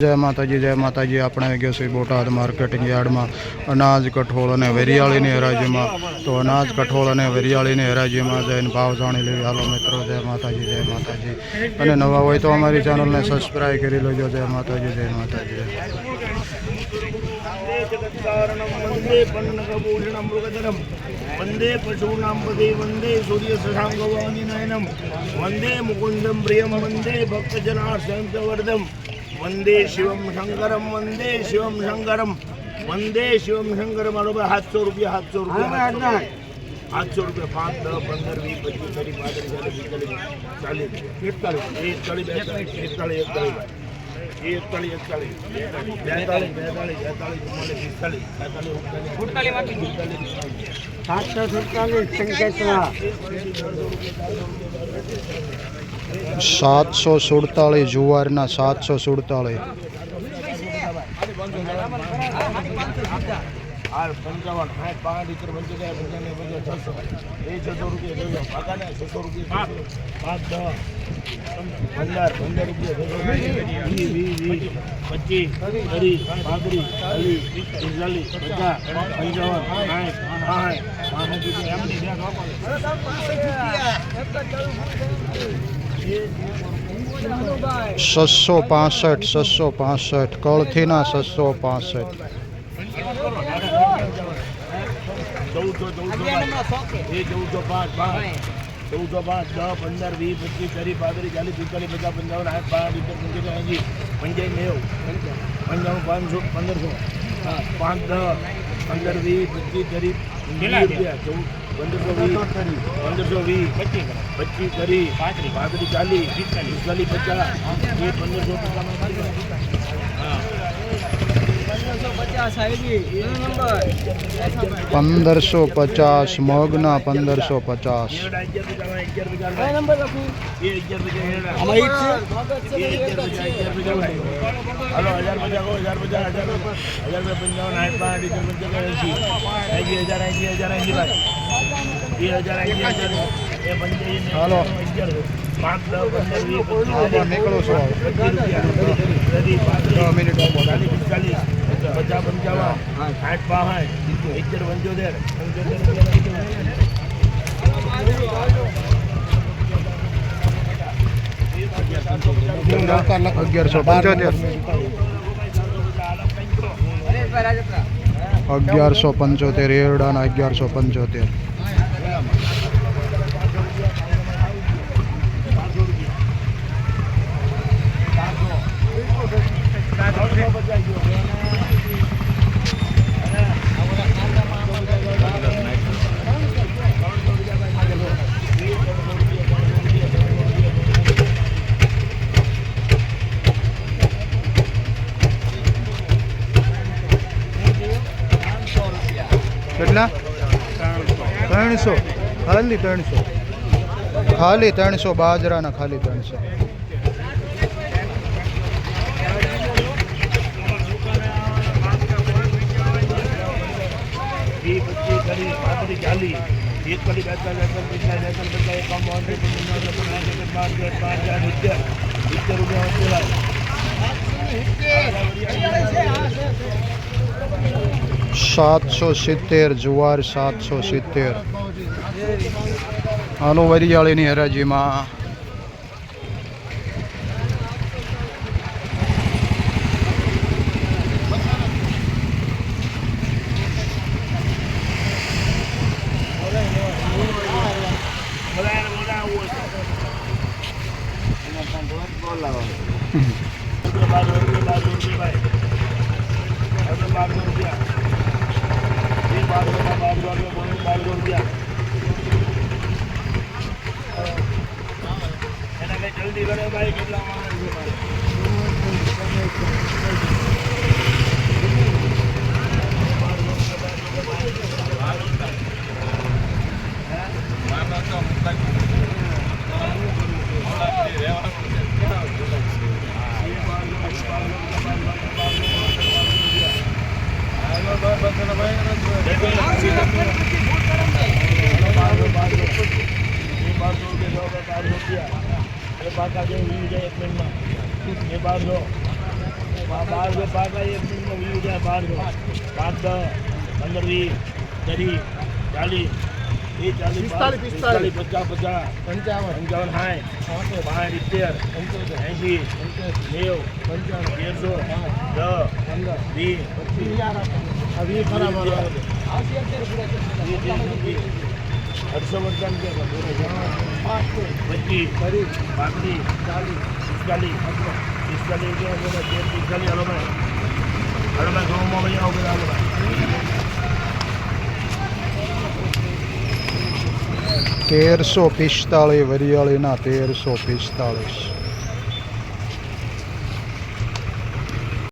જય માતાજી જય માતાજી. આપણે ગયો ગયા બોટાદ માર્કેટિંગ યાર્ડમાં. અનાજ, કઠોળ અને વેરિયાળીની હરાજીમાં. તો અનાજ, કઠોળ અને વેરિયાળીની હરાજીમાં જઈને ભાવ જાણી લેવી. હાલો મિત્રો, જય માતાજી જય માતાજી. અને નવા હોય તો અમારી ચેનલને સબસ્ક્રાઈબ કરી લેજો. જય માતાજી જય માતાજી. વંદે પશુનામ પદે વંદે સૂર્ય સદામ નયનમ વંદે મુકુંદમ પ્રિયમ વંદે ભક્તજના સંતવર્ધમ. वन्दे शिवं शङ्करं वन्दे शिवं शङ्करं वन्दे शिवं शङ्करं बरोबर सातशो रुपया सातशो रुपया આઠસો રૂપિયા પાંચ દસ પંદર વીસ પચીસ ત્રીસ પાંત્રીસ ચાલીસ ચાલીસ એકતાલીસ એકતાલીસ એકતાલીસ એકતાલીસ એકતાલીસ એકતાલીસ બેતાલીસ બેતાલીસ બેતાલીસ ચુમ્માલીસ પિસ્તાલીસ બેતાલીસ ઉડતાલીસ સાતસો સુડતાલીસ સંકેતના સાતસો સુડતાળીસ જુવારના સાતસો સુડતાળીસ. પંચાવન સાઠ પાંચ લીટર પંચોતેર પંચાણું પંચાવન છસો એ છસો રૂપિયા જોજો પાકાને છસો રૂપિયા પાંચ દસ પંદર પંદર રૂપિયા વીસ વીસ વીસ પચીસ ત્રીસ પાંત્રીસ ચાલીસ પિસ્તાલીસ પચાસ પંચાવન સાઠ સાઠ પાંસઠ રૂપિયા એમની ધ્યાન છસો પાસઠ છસો પાસઠ કળથીના છસો પાસઠ ચૌદસો ચૌદસો પાંચ એ ચૌદસો પાંચ પાંચ ચૌદસો પાંચ દસ પંદર વીસ પચીસ ત્રીસ પાંત્રીસ ચાલીસ પિસ્તાલીસ પચાસ પંચાવન આઠ પાંચ લીટર પંચોતેર એંસી પંચાયત નેવું પંચાણું પાંચસો પંદરસો હા, પાંચ દસ પંદર વીસ પચીસ ત્રીસ વીસ રૂપિયા ચૌદ પંદરસો વીસ પચીસ ત્રીસ પાંત્રીસ ચાલીસ પિસ્તાલીસ પચાસ એ પંદરસો પંદરસો પચાસ. મગના પંદરસો પચાસ હજાર પાંચ હાલો. પાંચ નીકળો છો મિનિટ પચાસ પંચાવન આઠ પાંસઠ સિત્તેર પંચોતેર પંચોતેર અગિયારસો પંચોતેર અગિયારસો પંચોતેર એરડાના અગિયારસો પંચોતેર. કેટલા? ત્રણસો. ખાલી ત્રણસો. ખાલી ત્રણસો બાજરાના ખાલી ત્રણસો. રૂપિયા સાતસો સિત્તેર જુવાર સાતસો સિત્તેર. આનું વરિયાળીની હરાજીમાં એ બારસો ના બારસો રૂપિયા બોલો બારસો રૂપિયા એના કઈ જલ્દી જાય એક મિનિટમાં. એ છે ભાઈ એ બારસો પાક પાકા એક મિનિટમાં વીસ હજાર બારસો પાંચ દસ પંદર વીસ ત્રીસ ચાલીસ. એ ચાલીસ પિસ્તાલીસ. પચાસ પચાસ. પંચાવન. પંચાવન સાઠ. પાંચ સિત્તેર. એંશી. નેવું. તેરસો. દસ. પંદર. વીસ. ખરાબ અઢસો વર્ષ પચીસ પાંત્રીસ ચાલીસ પિસ્તાલીસ પિસ્તાલીસ પિસ્તાલીસ, હલો ભાઈ. હલો ભાઈ ઘઉંમાં ભાઈ આવો બધા, હલો ભાઈ. તેરસો પિસ્તાળીસ, વરિયાળીના તેરસો પિસ્તાળીસ.